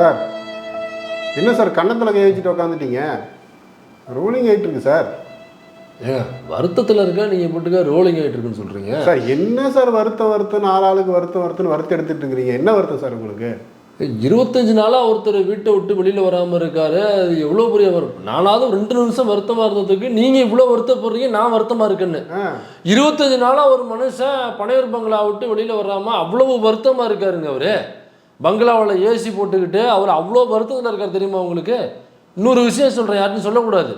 Sir. என்ன sir கன்னத்தில் கை வச்சுட்டு உட்காந்துட்டீங்க ரூலிங் ஆகிட்டு இருக்கு சார். ஏங்க வருத்தத்தில் இருக்க? நீங்கள் போட்டுக்க ரோலிங் ஆகிட்டு இருக்குன்னு சொல்கிறீங்க சார் என்ன சார் வருத்தம் வருத்தம் நாலு ஆளுக்கு வருத்தம் வருத்தம்னு வருத்தம் எடுத்துட்டு இருக்கிறீங்க என்ன வருத்தம் சார் உங்களுக்கு? இருபத்தஞ்சு நாளாக ஒருத்தர் வீட்டை விட்டு வெளியில் வராமல் இருக்காரு. அது எவ்வளோ பெரிய வரும் நானாவது ரெண்டு நிமிஷம் வருத்தமாக இருந்ததுக்கு நீங்கள் இவ்வளோ வருத்தப்படுறீங்க நான் வருத்தமாக இருக்கேன்னு. இருபத்தஞ்சு நாளாக ஒரு மனுஷன் பனையூர் பங்களா விட்டு வெளியில் வராமல் அவ்வளவு வருத்தமாக இருக்காருங்க அவர். பங்களாவில் ஏசி போட்டுக்கிட்டு அவர் அவ்வளோ வருத்தத்தில் இருக்கார் தெரியுமா உங்களுக்கு? இன்னொரு விஷயம் சொல்கிறேன் யார்ட்டும் சொல்லக்கூடாது.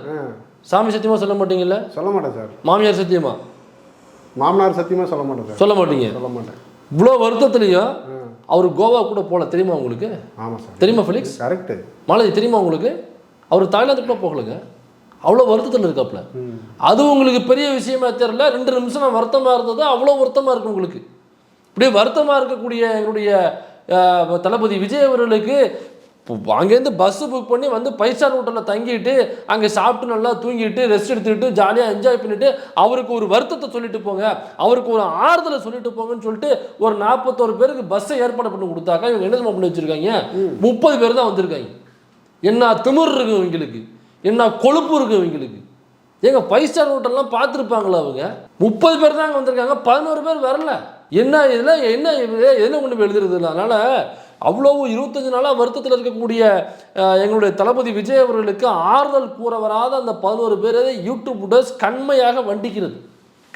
சாமி சத்தியமாக சொல்ல மாட்டீங்கல்ல? சொல்ல மாட்டேன் சார். மாமியார் சத்தியமா? மாமனார் சத்தியமாக சொல்ல மாட்டேன் சார். சொல்ல மாட்டீங்க? சொல்ல மாட்டேன். இவ்வளோ வருத்தத்துலையும் அவர் கோவா கூட போகல தெரியுமா உங்களுக்கு? ஆமாம் சார். தெரியுமா ஃபெலிக்ஸ்? கரெக்டு மாலதி தெரியுமா உங்களுக்கு? அவர் தாய்லாந்து கூட போகலைங்க. அவ்வளோ வருத்தத்தில் இருக்காப்புல. அது உங்களுக்கு பெரிய விஷயமா தெரியல. ரெண்டு நிமிஷம் நான் வருத்தமாக இருந்தது அவ்வளோ வருத்தமாக இருக்கு உங்களுக்கு. இப்படியே வருத்தமாக இருக்கக்கூடிய எங்களுடைய தளபதி விஜய் அவர்களுக்கு அங்கேருந்து பஸ்ஸு புக் பண்ணி வந்து ஃபைவ் ஸ்டார் ஹோட்டலில் தங்கிட்டு அங்கே சாப்பிட்டு நல்லா தூங்கிட்டு ரெஸ்ட் எடுத்துக்கிட்டு ஜாலியாக என்ஜாய் பண்ணிட்டு அவருக்கு ஒரு வருத்தத்தை சொல்லிட்டு போங்க. அவருக்கு ஒரு ஆறுதலை சொல்லிட்டு போங்கன்னு சொல்லிட்டு ஒரு நாற்பத்தோரு பேருக்கு பஸ்ஸை ஏற்பாடு பண்ணி கொடுத்தாக்கா இவங்க என்ன பண்ணி வச்சுருக்காங்க முப்பது பேர் தான் வந்திருக்காங்க. என்ன திமிர் இருக்கு இவங்களுக்கு. என்ன கொழுப்பு இருக்கு இவங்களுக்கு. ஏங்க ஃபைவ் ஸ்டார் ஹோட்டல்லாம் பார்த்துருப்பாங்களா அவங்க? முப்பது பேர் தான் அங்கே வந்திருக்காங்க. பதினோரு பேர் வரல. என்ன இதில் என்ன இது என்ன கொண்டு போய் எழுதுறது இல்லை அதனால் அவ்வளவு இருபத்தஞ்சு நாளாக வருத்தத்தில் இருக்கக்கூடிய எங்களுடைய தளபதி விஜய் அவர்களுக்கு ஆறுதல் கூற வராத அந்த பதினோரு பேரை யூடியூப் கண்மையாக வண்டிக்கிறது.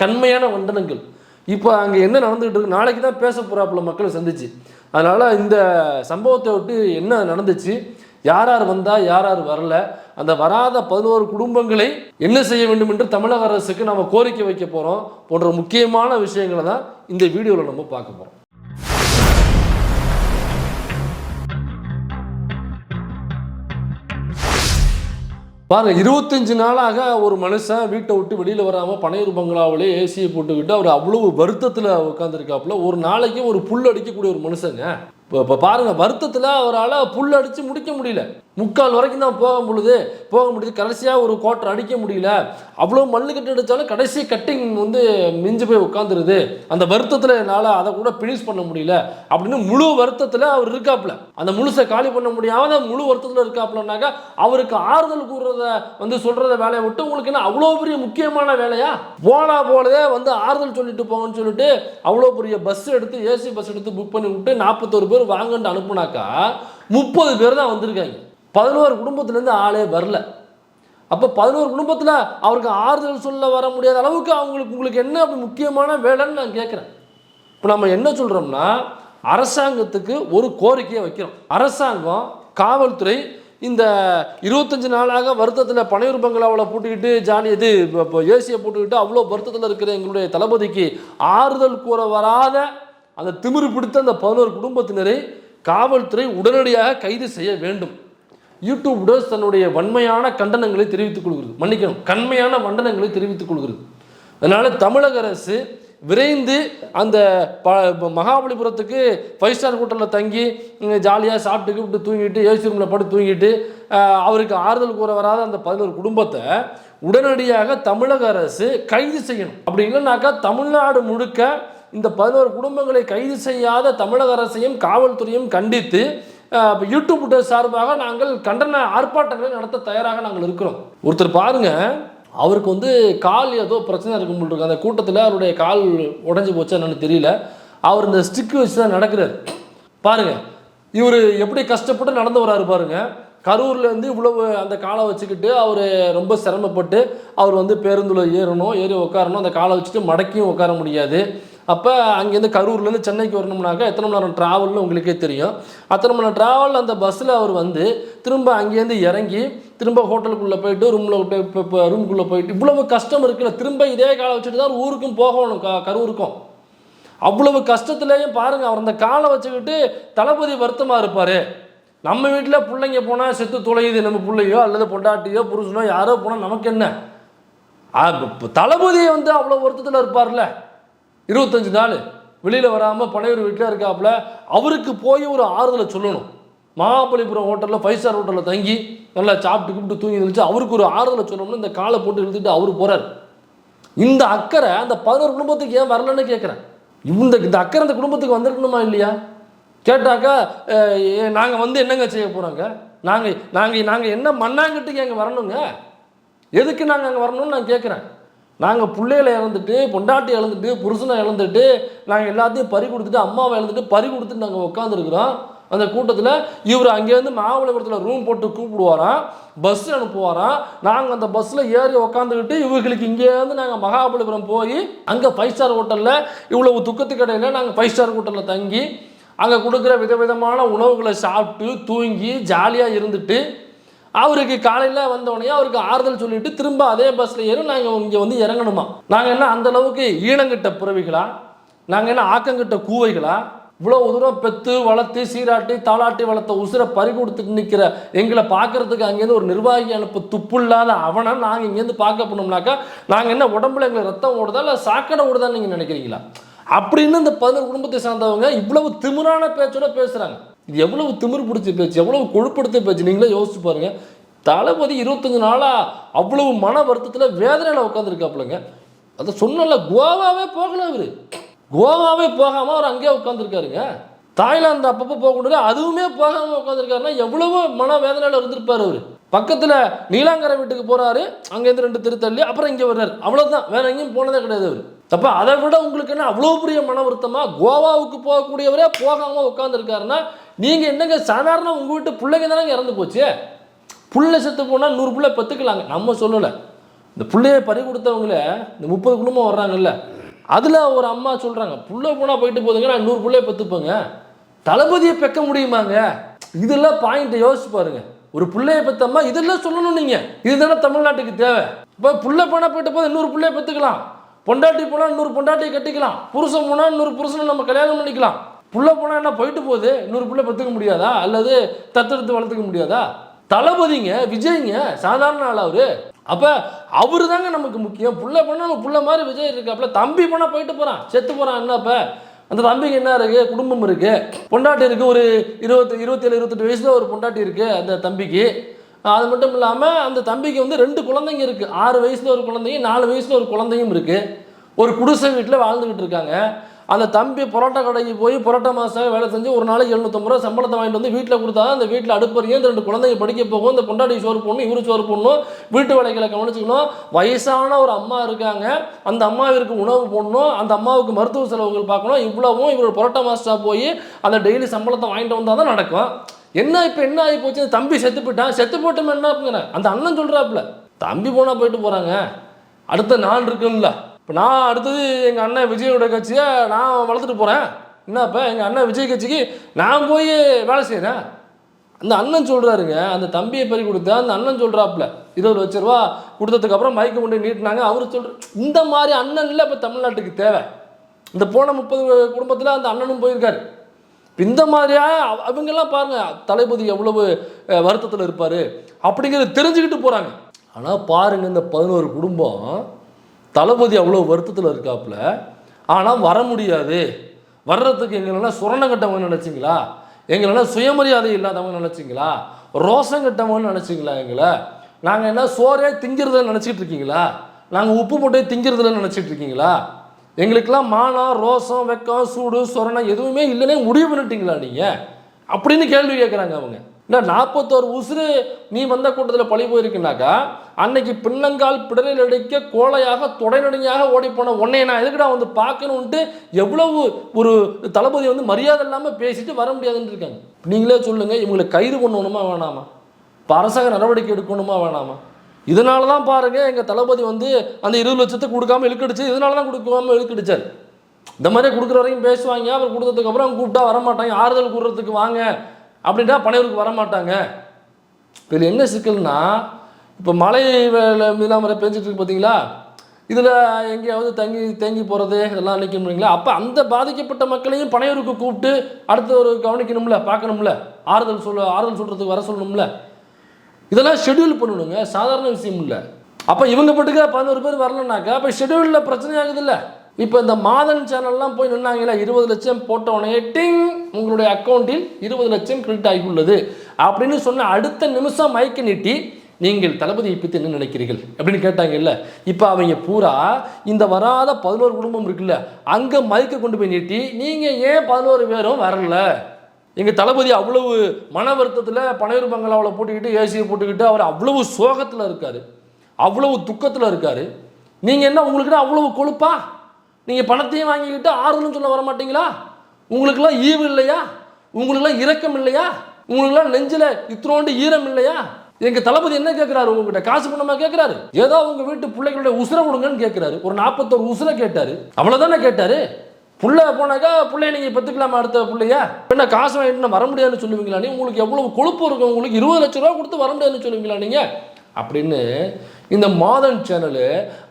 கண்மையான வண்டனங்கள். இப்போ அங்கே என்ன நடந்துகிட்டு இருக்கு? நாளைக்கு தான் பேச போகிறாப்புல மக்களை சந்திச்சு. அதனால் இந்த சம்பவத்தை விட்டு என்ன நடந்துச்சு? யார் யார் வந்தால் யார் யார் வரல? அந்த வராத பதினோரு குடும்பங்களை என்ன செய்ய வேண்டும் என்று தமிழக அரசுக்கு நம்ம கோரிக்கை வைக்க போகிறோம் போன்ற முக்கியமான விஷயங்களை தான் இந்த வீடியோவில் நம்ம பார்க்க போகிறோம் பாருங்க இருபத்தஞ்சு நாளாக ஒரு மனுஷன் வீட்டை விட்டு வெளியில் வராமல் பனையூர் பங்களாவிலே ஏசியை போட்டுக்கிட்டு அவர் அவ்வளவு வருத்தத்தில் உட்காந்துருக்காப்புல ஒரு நாளைக்கு ஒரு புல் அடிக்கக்கூடிய ஒரு மனுஷங்க. இப்போ இப்போ பாருங்க வருத்தத்தில் அவரால் புல் அடித்து முடிக்க முடியல. முக்கால் வரைக்கும் தான் போக முடியுது போக முடியுது கடைசியாக ஒரு கோட்டர் அடிக்க முடியல. அவ்வளோ மல்லு கட்டு அடித்தாலும் கடைசி கட்டிங் வந்து மிஞ்சு போய் உட்காந்துருது அந்த வருத்தத்தில் என்னால் அதை கூட பினிஷ் பண்ண முடியல. அப்படின்னு முழு வருத்தத்தில் அவர் இருக்காப்புல. அந்த முழுசை காலி பண்ண முடியாத முழு வருத்தத்தில் இருக்காப்புலனாக்கா அவருக்கு ஆறுதல் கூறுறத வந்து சொல்கிறத வேலையை விட்டு உங்களுக்கு என்ன அவ்வளோ பெரிய முக்கியமான வேலையா? போனா போலதே வந்து ஆறுதல் சொல்லிட்டு போங்கன்னு சொல்லிட்டு அவ்வளோ பெரிய பஸ் எடுத்து ஏசி பஸ் எடுத்து புக் பண்ணி விட்டு நாற்பத்தோரு பேர் வாங்கன்னு அனுப்புனாக்கா முப்பது பேர் தான் வந்திருக்காங்க. பதினோரு குடும்பத்துலேருந்து ஆளே வரல. அப்போ பதினோரு குடும்பத்தில் அவருக்கு ஆறுதல் சொல்ல வர முடியாத அளவுக்கு அவங்களுக்கு உங்களுக்கு என்ன அப்படி முக்கியமான வேலைன்னு நான் கேட்குறேன் இப்போ நம்ம என்ன சொல்கிறோம்னா அரசாங்கத்துக்கு ஒரு கோரிக்கையை வைக்கிறோம். அரசாங்கம் காவல்துறை இந்த இருபத்தஞ்சி நாளாக வருத்தத்தில் பனையூர் பங்களாவில் போட்டுக்கிட்டு ஜானி இது இப்போ ஏசியை போட்டுக்கிட்டு அவ்வளோ வருத்தத்தில் இருக்கிற எங்களுடைய தளபதிக்கு ஆறுதல் கூற வராத அந்த திமிரு பிடித்த அந்த பதினோரு குடும்பத்தினரை காவல்துறை உடனடியாக கைது செய்ய வேண்டும். யூடியூப் தன்னுடைய வன்மையான கண்டனங்களை தெரிவித்துக் கொள்கிறது. மன்னிக்கணும். கண்மையான வண்டனங்களை தெரிவித்துக் கொள்கிறது. அதனால தமிழக அரசு விரைந்து அந்த ப மகாபலிபுரத்துக்கு ஃபைவ் ஸ்டார் ஹோட்டலில் தங்கி ஜாலியாக சாப்பிட்டு கூப்பிட்டு தூங்கிட்டு ஏசி ரூமில் படுத்து தூங்கிட்டு அவருக்கு ஆறுதல் கூற வராத அந்த பதினோரு குடும்பத்தை உடனடியாக தமிழக அரசு கைது செய்யணும். அப்படி இல்லைனாக்கா தமிழ்நாடு முழுக்க இந்த பதினோரு குடும்பங்களை கைது செய்யாத தமிழக அரசையும் காவல்துறையும் கண்டித்து யூடியூப் சார்பாக நாங்கள் கண்டன ஆர்ப்பாட்டங்களை நடத்த தயாராக நாங்கள் இருக்கிறோம். ஒருத்தர் பாருங்க அவருக்கு வந்து கால் ஏதோ பிரச்சனை இருக்கும் இருக்கு. அந்த கூட்டத்தில் அவருடைய கால் உடஞ்சி போச்சா என்னன்னு தெரியல. அவர் இந்த ஸ்டிக் வச்சு தான் நடக்கிறார். பாருங்க இவர் எப்படி கஷ்டப்பட்டு நடந்து வராரு பாருங்க. கரூர்லேருந்து இவ்வளவு அந்த காலை வச்சுக்கிட்டு அவர் ரொம்ப சிரமப்பட்டு அவர் வந்து பேருந்தில் ஏறணும் ஏறி உட்காரணும் அந்த காலை வச்சுட்டு மடக்கியும் உட்கார முடியாது. அப்போ அங்கேருந்து கரூர்லேருந்து சென்னைக்கு வரணும்னாக்கா எத்தனை மணி நேரம் ட்ராவல்னு உங்களுக்கே தெரியும். அத்தனை மணி நேரம் ட்ராவல் அந்த பஸ்ஸில் அவர் வந்து திரும்ப அங்கேருந்து இறங்கி திரும்ப ஹோட்டலுக்குள்ளே போயிட்டு ரூமில் ரூமுக்குள்ளே போயிட்டு இவ்வளவு கஷ்டம் இருக்குல்ல. திரும்ப இதே காலை வச்சுட்டு தான் ஊருக்கும் போகணும் க கரூருக்கும். அவ்வளவு கஷ்டத்துலேயும் பாருங்க அவர் அந்த காலை வச்சுக்கிட்டு தளபதி வருத்தமாக இருப்பார். நம்ம வீட்டில் பிள்ளைங்க போனால் செத்து துளையுது நம்ம பிள்ளையோ அல்லது பொண்டாட்டியோ புருஷனோ யாரோ போனால் நமக்கு என்ன? தளபதியை வந்து அவ்வளோ வருத்தத்தில் இருப்பார்ல இருபத்தஞ்சு நாள் வெளியில் வராமல் பனையூர் வீட்டில் இருக்காப்புல அவருக்கு போய் ஒரு ஆறுதலை சொல்லணும். மகாபலிபுரம் ஹோட்டலில் ஃபைவ் ஸ்டார் ஹோட்டலில் தங்கி நல்லா சாப்பிட்டு கூப்பிட்டு தூங்கி இருந்துச்சு அவருக்கு ஒரு ஆறுதலை சொல்லணும்னு இந்த காலை போட்டு இழுத்துட்டு அவர் போகிறார் இந்த அக்கறை அந்த பதினோரு குடும்பத்துக்கு ஏன் வரலன்னு கேட்குறேன். இந்த இந்த அக்கறை அந்த குடும்பத்துக்கு வந்திருக்கணுமா இல்லையா? கேட்டாக்கா நாங்கள் வந்து என்னங்க செய்ய போகிறோங்க நாங்கள் நாங்கள் நாங்கள் என்ன மண்ணாங்கட்டுக்கு அங்கே வரணுங்க? எதுக்கு நாங்கள் அங்கே வரணும்னு நான் கேட்குறேன். நாங்கள் பிள்ளைகளை இழந்துட்டு பொண்டாட்டி இழந்துட்டு புருஷனை இழந்துட்டு நாங்கள் எல்லாத்தையும் பறி கொடுத்துட்டு அம்மாவை இழந்துட்டு பறி கொடுத்துட்டு நாங்கள் உட்காந்துருக்குறோம் அந்த கூட்டத்தில் இவர் அங்கேருந்து மாமல்லபுரத்தில் ரூம் போட்டு கூப்பிடுவாராம் பஸ் அனுப்புவாராம். நாங்கள் அந்த பஸ்ஸில் ஏறி உக்காந்துக்கிட்டு இவங்களுக்கு இங்கேருந்து நாங்கள் மகாபலிபுரம் போய் அங்கே ஃபைவ் ஸ்டார் ஹோட்டலில் இவ்வளவு துக்கத்து கடையில் நாங்கள் ஃபைவ் ஸ்டார் ஹோட்டலில் தங்கி அங்கே கொடுக்குற விதவிதமான உணவுகளை சாப்பிட்டு தூங்கி ஜாலியாக இருந்துட்டு அவருக்கு காலையில் வந்தோடனே அவருக்கு ஆறுதல் சொல்லிட்டு திரும்ப அதே பஸ்ஸில் ஏறும். நாங்கள் இங்கே வந்து இறங்கணுமா? நாங்கள் என்ன அந்த அளவுக்கு ஈனங்கிட்ட புறவிகளா? நாங்கள் என்ன ஆக்கங்கிட்ட கூவைகளா? இவ்வளோ தூரம் பெத்து வளர்த்து சீராட்டி தாளாட்டி வளர்த்த உசுரை பறி கொடுத்துட்டு நிற்கிற எங்களை பார்க்கறதுக்கு அங்கேருந்து ஒரு நிர்வாகி அனுப்ப இல்லாத அவனை நாங்கள் இங்கேருந்து பார்க்க போனோம்னாக்கா நாங்கள் என்ன உடம்புல எங்களை ரத்தம் ஓடுதா இல்லை சாக்கடை ஓடுதான்னு நீங்கள் நினைக்கிறீங்களா? அப்படின்னு இந்த பதினோரு குடும்பத்தை சார்ந்தவங்க இவ்வளவு திமிரான பேச்சோட பேசுகிறாங்க இது எவ்வளவு திமிர் பிடிச்ச பேச்சு எவ்வளவு கொழுப்படுத்த பேச்சு நீங்களே யோசிச்சு பாருங்க. தளபதி இருபத்தஞ்சு நாளாக அவ்வளவு மன வருத்தத்தில் வேதனையில் உட்காந்துருக்காப்புலங்க அதை சொன்னல கோவாவே போகல அவர் கோவாவே போகாமல் அவர் அங்கேயே உட்காந்துருக்காருங்க தாய்லாந்து அப்பப்போ போகக்கூடாது அதுவுமே போகாமல் உட்காந்துருக்காருன்னா எவ்வளவோ மன வேதனையில் இருந்திருப்பார் அவர். பக்கத்தில் நீலாங்கரை வீட்டுக்கு போகிறாரு அங்கேருந்து ரெண்டு திருத்தள்ளி அப்புறம் இங்கே வர்றாரு. அவ்வளோதான் வேற எங்கேயும் போனதே கிடையாது அவர். அப்போ அதை விட உங்களுக்கு என்ன அவ்வளோ பெரிய மன வருத்தமாக கோவாவுக்கு போகக்கூடியவரே போகாமல் உட்காந்துருக்காருன்னா நீங்கள் என்னங்க சாதாரண உங்கள் வீட்டு பிள்ளைங்க தானே இறந்து போச்சு? புள்ள செத்து போனால் நூறு பிள்ளை பெற்றுக்கலாங்க நம்ம சொல்லலை. இந்த பிள்ளையை பறி கொடுத்தவங்கள இந்த முப்பது குடும்பம் வர்றாங்கல்ல அதில் ஒரு அம்மா சொல்கிறாங்க புள்ள போனால் போயிட்டு போதுங்க நான் நூறு புள்ளைய பெற்றுப்பேங்க தளபதியை பெக்க முடியுமாங்க? இதெல்லாம் பாயிண்ட்டை யோசிச்சு பாருங்கள் ஒரு பிள்ளைய பெத்தம்மா இதெல்லாம் சொல்லணும் நீங்கள் இதுதானே தமிழ்நாட்டுக்கு தேவை. இப்போ புள்ளை போனால் போயிட்டு போது இன்னொரு பிள்ளைய பெற்றுக்கலாம் பொண்டாட்டி போனால் இன்னொரு பொண்டாட்டியை கட்டிக்கலாம். புருஷன் போனால் இன்னொரு புருஷனை நம்ம கல்யாணம் பண்ணிக்கலாம். புள்ள போனால் என்ன போயிட்டு போகுது? இன்னொரு பிள்ளை பெற்றுக்க முடியாதா? அல்லது தத்தெடுத்து வளர்த்துக்க முடியாதா? தளபதிங்க விஜய்ங்க சாதாரண ஆள் அவரு? அப்போ அவர் தாங்க நமக்கு முக்கியம். புள்ள போனால் நம்ம புள்ள மாதிரி விஜய் இருக்காப்புல. தம்பி போனால் போயிட்டு போகிறான் செத்து போகிறான் என்னப்ப அந்த தம்பிக்கு என்ன இருக்கு? குடும்பம் இருக்கு. பொண்டாட்டி இருக்கு. ஒரு இருபத்தி இருபத்தேழு இருபத்தெட்டு வயசுல ஒரு பொண்டாட்டி இருக்கு அந்த தம்பிக்கு. அது மட்டும் இல்லாமல் அந்த தம்பிக்கு வந்து ரெண்டு குழந்தைங்க இருக்குது ஆறு வயசுல ஒரு குழந்தையும் நாலு வயசுல ஒரு குழந்தையும் இருக்குது ஒரு குடிசை வீட்டில் வாழ்ந்துக்கிட்டு இருக்காங்க. அந்த தம்பி பரோட்டா கடைக்கு போய் பரோட்டா மாதம் வேலை செஞ்சு ஒரு நாளைக்கு எழுநூத்தம்பது ரூபா சம்பளத்தை வாங்கிட்டு வந்து வீட்டில் கொடுத்தா அந்த வீட்டில் அடுப்பறியும் இந்த ரெண்டு குழந்தைங்க படிக்க போகும். இந்த பொண்டாடி சோறு போடணும் இவரு சோறு போடணும். வீட்டு வேலைகளை கவனிச்சுக்கணும். வயசான ஒரு அம்மா இருக்காங்க. அந்த அம்மாவிற்கு உணவு போடணும். அந்த அம்மாவுக்கு மருத்துவ செலவுகள் பார்க்கணும். இவ்வளவும் இவர் பரோட்டா மாஸ்டா போய் அந்த டெய்லி சம்பளத்தை வாங்கிட்டு வந்தால் தான் நடக்கும். என்ன இப்போ என்ன ஆகி போச்சு? தம்பி செத்து போயிட்டான். செத்து போட்டோம் என்ன அப்படிங்கிறேன் அந்த அண்ணன் சொல்கிறாப்புல தம்பி போனால் போயிட்டு போகிறாங்க அடுத்த நான் இருக்குல்ல. இப்போ நான் அடுத்தது எங்கள் அண்ணன் விஜயோட கட்சியை நான் வளர்த்துட்டு போகிறேன் என்னப்பா எங்கள் அண்ணன் விஜய் கட்சிக்கு நான் போய் வேலை செய்கிறேன் அந்த அண்ணன் சொல்கிறாருங்க அந்த தம்பியை பறி கொடுத்தா அந்த அண்ணன் சொல்கிறாப்புல இருபது லட்ச ரூபா கொடுத்ததுக்கப்புறம் மயக்க கொண்டு நீட்டினாங்க. அவர் சொல்கிற இந்த மாதிரி அண்ணன் இல்லை இப்போ தமிழ்நாட்டுக்கு தேவை. இந்த போன முப்பது குடும்பத்தில் அந்த அண்ணனும் போயிருக்காரு. இந்த மாதிரியா அவ- அவங்கெல்லாம் பாருங்கள் தளபதி எவ்வளவு வருத்தத்தில் இருப்பார். அப்படிங்கிறத தெரிஞ்சுக்கிட்டு போகிறாங்க ஆனால் பாருங்க இந்த பதினோரு குடும்பம் தளபதி அவ்வளோ வருத்தத்தில் இருக்காப்புல. ஆனால் வர முடியாது. வர்றதுக்கு எங்களெல்லாம் சுரணம் கட்டவங்க நினச்சிங்களா? எங்களெல்லாம் சுயமரியாதை இல்லாதவங்க நினச்சிங்களா? ரோசம் கட்டவங்கன்னு நினச்சிங்களா எங்களை? நாங்கள் என்ன சோறே திங்கிறதுல நினச்சிட்டு இருக்கீங்களா? நாங்கள் உப்பு போட்டே திங்கிறதுல நினச்சிட்டு இருக்கீங்களா? எங்களுக்கெல்லாம் மானம் ரோசம் வெக்கம் சூடு சொரணம் எதுவுமே இல்லைன்னே முடிவு பண்ணிட்டீங்களா நீங்கள் அப்படின்னு கேள்வி கேட்குறாங்க அவங்க. இல்லை நாற்பத்தோரு உசுறு நீ வந்த கூட்டத்தில் பழி போயிருக்குனாக்கா அன்னைக்கு பின்னங்கால் பிடலில் அடிக்க கோழையாக தொடைநடுங்கியாக ஓடிப்போன உன்னைய நான் எதுக்குடா வந்து பார்க்கணுன்ட்டு எவ்வளவு ஒரு தளபதி வந்து மரியாதை இல்லாமல் பேசிட்டு வர முடியாதுன்னு இருக்காங்க. நீங்களே சொல்லுங்கள் இவங்களை கைது பண்ணணுமா வேணாமா? இப்போ அரசாங்க நடவடிக்கை எடுக்கணுமா வேணாமா? இதனால தான் பாருங்க எங்கள் தளபதி வந்து அந்த இருபது லட்சத்தை கொடுக்காம இழுக்கடிச்சு இதனால தான் கொடுக்காம இழுக்கடிச்சார். இந்த மாதிரி கொடுக்குற வரைக்கும் பேசுவாங்க அவர் கொடுத்ததுக்கப்புறம் கூப்பிட்டா வரமாட்டாங்க ஆறுதல் கூடுறதுக்கு வாங்க? அப்படின்னா பனையூருக்கு வரமாட்டாங்க. இதில் என்ன சிக்கல்னா இப்போ மழை வேலை மீதாம பெஞ்சிட்டு இருக்கு பார்த்தீங்களா இதில் எங்கேயாவது தங்கி தேங்கி போகிறது இதெல்லாம் நிற்கணுங்களா அப்போ அந்த பாதிக்கப்பட்ட மக்களையும் பனையூருக்கு கூப்பிட்டு அடுத்த ஒரு கவனிக்கணும்ல பார்க்கணும்ல? ஆறுதல் சொல்ல ஆறுதல் சொல்கிறதுக்கு வர சொல்லணும்ல? இதெல்லாம் ஷெட்யூல் பண்ணணுங்க சாதாரண விஷயம் இல்லை. அப்போ இவங்க பட்டுக்க பதினோரு பேர் வரலனாக்கா அப்போ ஷெடியூலில் பிரச்சனை ஆகுது இல்லை. இப்போ இந்த மாதன் சேனல்லாம் போய் நின்னாங்களா இருபது லட்சம் போட்ட உடனே டிங் உங்களுடைய அக்கௌண்ட்டில் இருபது லட்சம் கிரெடிட் ஆகியுள்ளது. அப்படின்னு சொன்ன அடுத்த நிமிஷம் மயக்க நீட்டி நீங்கள் தளபதியை பற்றி என்ன நினைக்கிறீர்கள்? அப்படின்னு கேட்டாங்கல்ல. இப்போ அவங்க பூரா இந்த வராத பதினோரு குடும்பம் இருக்குல்ல அங்கே மயக்க கொண்டு போய் நீட்டி நீங்கள் ஏன் பதினோரு பேரும் வரல? எங்கள் தளபதி அவ்வளவு மன வருத்தத்தில் பனையூர் பங்களாவில் போட்டுக்கிட்டு ஏசியை போட்டுக்கிட்டு அவர் அவ்வளவு சோகத்தில் இருக்கார். அவ்வளவு துக்கத்தில் இருக்கார். நீங்கள் என்ன உங்களுக்குன்னு அவ்வளவு கொழுப்பா? நீங்கள் பணத்தையும் வாங்கிக்கிட்டு ஆறுதலும் சொல்ல வர மாட்டீங்களா உங்களுக்கெல்லாம் ஈவு இல்லையா? உங்களுக்கெல்லாம் இரக்கம் இல்லையா? உங்களுக்கெல்லாம் நெஞ்சில் இத்தனோண்டு ஈரம் இல்லையா? எங்க தளபதி என்ன கேட்கிறாரு உங்ககிட்ட? காசு பண்ணமா கேட்கிறாரு ஏதோ உங்க வீட்டு பிள்ளைகளுடைய உசுரை கொடுங்கன்னு கேட்கிறாரு ஒரு நாற்பத்தோரு உசுரை கேட்டாரு. அவ்வளவுதானே கேட்டாரு? புள்ள போனாக்கா பிள்ளைய நீங்க பெத்துக்கலாமா அடுத்த பிள்ளைய? என்ன காசு வாங்கிட்டு வர முடியாதுன்னு சொல்லுவீங்களா நீ உங்களுக்கு எவ்வளவு கொழுப்பு இருக்கும்? உங்களுக்கு இருபது லட்ச ரூபா கொடுத்து வர முடியாதுன்னு சொல்லுவீங்களா நீங்க? அப்படின்னு இந்த மாதன் சேனலு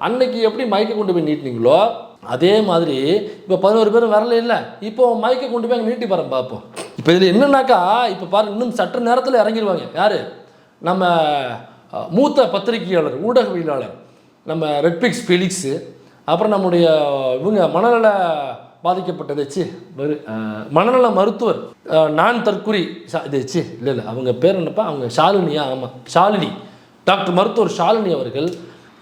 அன்னைக்கு எப்படி மயக்க கொண்டு போய் நீட்டினீங்களோ அதே மாதிரி இப்போ பதினோரு பேரும் வரல இல்லை. இப்போ மைக்கை கொண்டு போய் அங்கே நீட்டி பாருங்க பார்ப்போம் இப்போ இதில் என்னன்னாக்கா இப்போ பாருங்க இன்னும் சற்று நேரத்தில் இறங்கிடுவாங்க யாரு? நம்ம மூத்த பத்திரிகையாளர் ஊடகவியலாளர் நம்ம ரெட்பிக்ஸ் ஃபெலிக்ஸு அப்புறம் நம்முடைய இவங்க மனநல பாதிக்கப்பட்டது ச்சு வெறு அஹ், மனநல மருத்துவர் நான் தற்குறி சா- இது ச்சு இல்லை இல்லை அவங்க பேர் என்னப்பா? அவங்க ஷாலினியா ஆமாம் ஷாலினி. டாக்டர் மருத்துவர் ஷாலினி அவர்கள்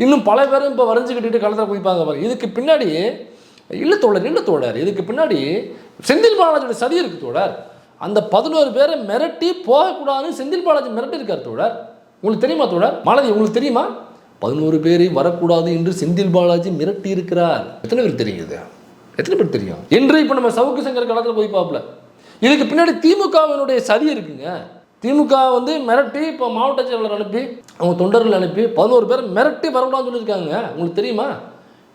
இன்னும் பல பேரும் இப்போ வரைஞ்சிக்கிட்டு களத்தில் குதிப்பாங்க பாருங்க இதுக்கு பின்னாடி இல்லை தோழர் இல்லை தோழர். இதுக்கு பின்னாடி செந்தில் பாலாஜியோட சதி இருக்கு தோழர். அந்த பதினோரு பேரை மிரட்டி போகக்கூடாதுன்னு செந்தில் பாலாஜி மிரட்டி இருக்கார் தோழர். உங்களுக்கு தெரியுமா தோழர்? மாலதி உங்களுக்கு தெரியுமா? பதினோரு பேரை வரக்கூடாது என்று செந்தில் பாலாஜி மிரட்டி இருக்கிறார் எத்தனை பேர் தெரியுது எத்தனை பேர் தெரியும்? என்று இப்போ நம்ம சவுக்கு சங்கர் களத்தில் போய் பார்ப்பல இதுக்கு பின்னாடி திமுகவினுடைய சதி இருக்குங்க. திமுக வந்து மிரட்டி இப்போ மாவட்ட செயலாளர் அனுப்பி அவங்க தொண்டர்கள் அனுப்பி பதினோரு பேர் மிரட்டி வரக்கூடாதுன்னு சொல்லியிருக்காங்க. உங்களுக்கு தெரியுமா?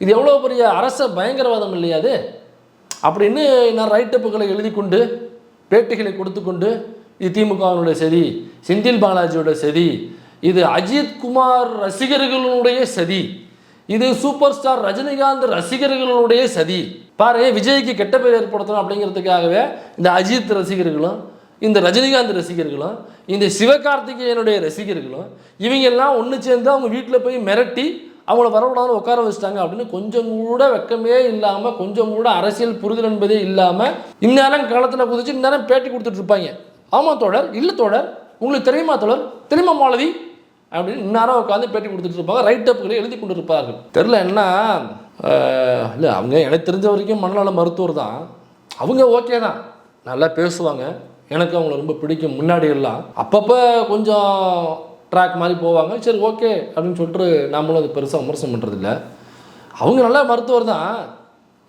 இது எவ்வளோ பெரிய அரச பயங்கரவாதம் இல்லையா அது? அப்படின்னு நான் ரைட்டப்புகளை எழுதி கொண்டு பேட்டிகளை கொடுத்து கொண்டு இது திமுகவினுடைய சதி செந்தில் பாலாஜியோட சதி இது அஜித் குமார் ரசிகர்களுடைய சதி இது சூப்பர் ஸ்டார் ரஜினிகாந்த் ரசிகர்களுடைய சதி. பாரு விஜய்க்கு கெட்ட பேர் ஏற்படுத்தணும் அப்படிங்கிறதுக்காகவே இந்த அஜித் ரசிகர்களும் இந்த ரஜினிகாந்த் ரசிகர்களும் இந்த சிவகார்த்திகேயனுடைய ரசிகர்களும் இவங்க எல்லாம் ஒன்று சேர்ந்து அவங்க வீட்டில் போய் மிரட்டி அவங்கள வரக்கூடாதுன்னு உட்கார வச்சுட்டாங்க அப்படின்னு கொஞ்சம் கூட வெக்கமே இல்லாமல் கொஞ்சம் கூட அரசியல் புரிதல் என்பதே இல்லாமல் இந்நேரம் காலத்தில் குதிச்சு இந்நேரம் பேட்டி கொடுத்துட்டு இருப்பாங்க. ஆமாம் தொடர் இல்லை தொடர் உங்களுக்கு தெரியுமா தொடர் தெரியுமா மாலதி? அப்படின்னு இந்நேரம் உட்காந்து பேட்டி கொடுத்துட்டு இருப்பாங்க. ரைட் அப்புகளை எழுதி கொண்டு இருப்பார்கள் தெரில என்ன இல்லை அவங்க எனக்கு தெரிஞ்ச வரைக்கும் மனநல மருத்துவர் தான். அவங்க ஓகே தான். நல்லா பேசுவாங்க. எனக்கு அவங்கள ரொம்ப பிடிக்கும். முன்னாடி எல்லாம் அப்பப்போ கொஞ்சம் ட்ராக் மாதிரி போவாங்க. சரி ஓகே அப்படின்னு சொல்லிட்டு நாமளும் அது பெருசாக விமர்சனம் பண்ணுறதில்ல அவங்க நல்ல மருத்துவர் தான்.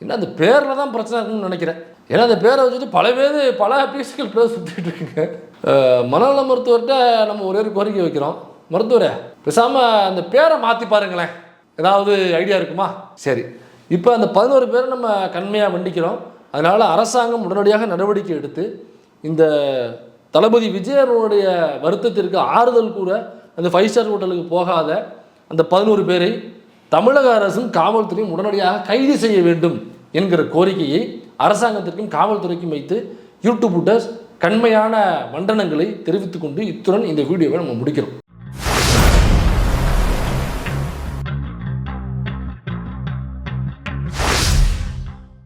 என்ன அந்த பேரில் தான் பிரச்சனை இருக்குன்னு நினைக்கிறேன். ஏன்னா அந்த பேரை வச்சுட்டு பல பேர் பல பீஸ்கள் பேர் சுற்றிட்டு இருக்குங்க. மனநல மருத்துவர்கிட்ட நம்ம ஒரே ஒரு கோரிக்கை வைக்கிறோம். மருத்துவரே பேசாமல் அந்த பேரை மாற்றி பாருங்களேன். ஏதாவது ஐடியா இருக்குமா? சரி. இப்போ அந்த பதினோரு பேரை நம்ம கண்மையாக வண்டிக்கிறோம். அதனால் அரசாங்கம் உடனடியாக நடவடிக்கை எடுத்து இந்த தளபதி விஜயனுடைய வருத்தத்திற்கு ஆறுதல் கூற அந்த ஃபைவ் ஸ்டார் ஹோட்டலுக்கு போகாத அந்த பதினோரு பேரை தமிழக அரசும் காவல்துறையும் உடனடியாக கைது செய்ய வேண்டும் என்கிற கோரிக்கையை அரசாங்கத்திற்கும் காவல்துறைக்கும் வைத்து யூடியூப் கண்மையான மண்டனங்களை தெரிவித்துக்கொண்டு இத்துடன் இந்த வீடியோவை நம்ம முடிக்கிறோம்.